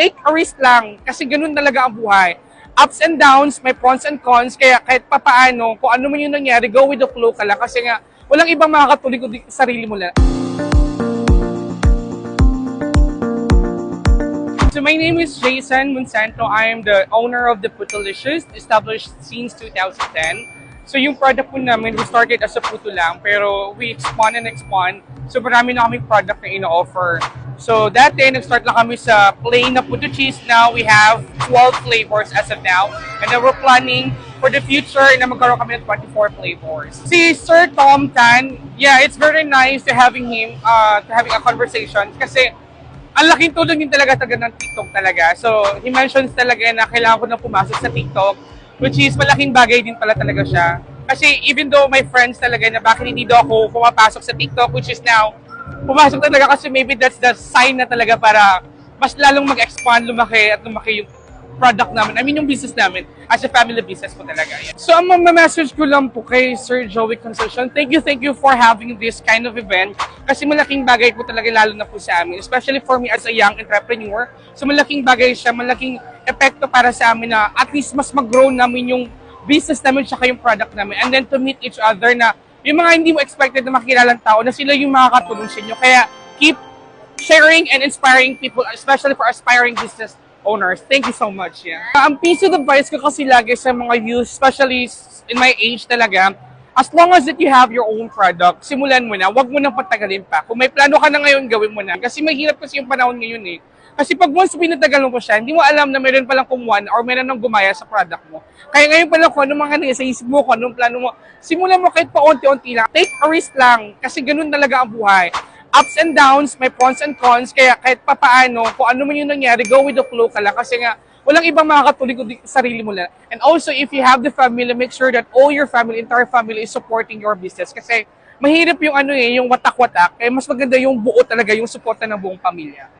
take a risk lang kasi ganun talaga ang buhay. Ups and downs, may pros and cons, kaya kahit papaano, kung ano man yung nangyari, go with the flow ka lang kasi nga, walang ibang makakatuloy kundi sarili mo lang. So my name is Jason Monsanto. I am the owner of the Putolicious, established since 2010. So yung product po namin, we started as a puto lang, pero we expand and expand. So marami na kaming product na ino-offer. So dati, nag-start lang kami sa plain na puto cheese. Now we have 12 flavors as of now. And then we're planning for the future na magkaroon kami ng 24 flavors. Si Sir Tom Tan, yeah, it's very nice to having him, uh, to having a conversation kasi ang laking tulong din talaga talaga ng TikTok talaga. So, he mentions talaga na kailangan ko na pumasok sa TikTok, which is malaking bagay din pala talaga siya. Kasi even though my friends talaga na bakit hindi daw ako pumapasok sa TikTok, which is now, pumasok talaga kasi maybe that's the sign na talaga para mas lalong mag-expand, lumaki at lumaki yung product namin. I mean, yung business namin as a family business po talaga. Yan. So, ang message ko lang po kay Sir Joey Concession, thank you, thank you for having this kind of event kasi malaking bagay po talaga lalo na po sa amin, especially for me as a young entrepreneur. So, malaking bagay siya, malaking epekto para sa amin na at least mas mag-grow namin yung business namin tsaka yung product namin and then to meet each other na yung mga hindi mo expected na makilalang tao na sila yung makakatulong sa inyo. Kaya keep sharing and inspiring people, especially for aspiring business owners. Thank you so much. Yeah. Ang piece of advice ko kasi lagi sa mga youth, especially in my age talaga, as long as that you have your own product, simulan mo na, wag mo nang patagalin pa. Kung may plano ka na ngayon, gawin mo na. Kasi mahirap kasi yung panahon ngayon eh. Kasi pag once pinatagal mo siya, hindi mo alam na meron palang kumuha or meron nang gumaya sa product mo. Kaya ngayon pala kung anong mga nasa isip mo, kung anong plano mo, simulan mo kahit paunti-unti lang. Take a risk lang kasi ganun talaga ang buhay ups and downs, may pros and cons, kaya kahit papaano, kung ano man yung nangyari, go with the flow ka lang kasi nga, walang ibang makakatuloy kundi sarili mo lang. And also, if you have the family, make sure that all your family, entire family is supporting your business kasi mahirap yung ano eh, yung watak-watak, kaya mas maganda yung buo talaga, yung suporta ng buong pamilya.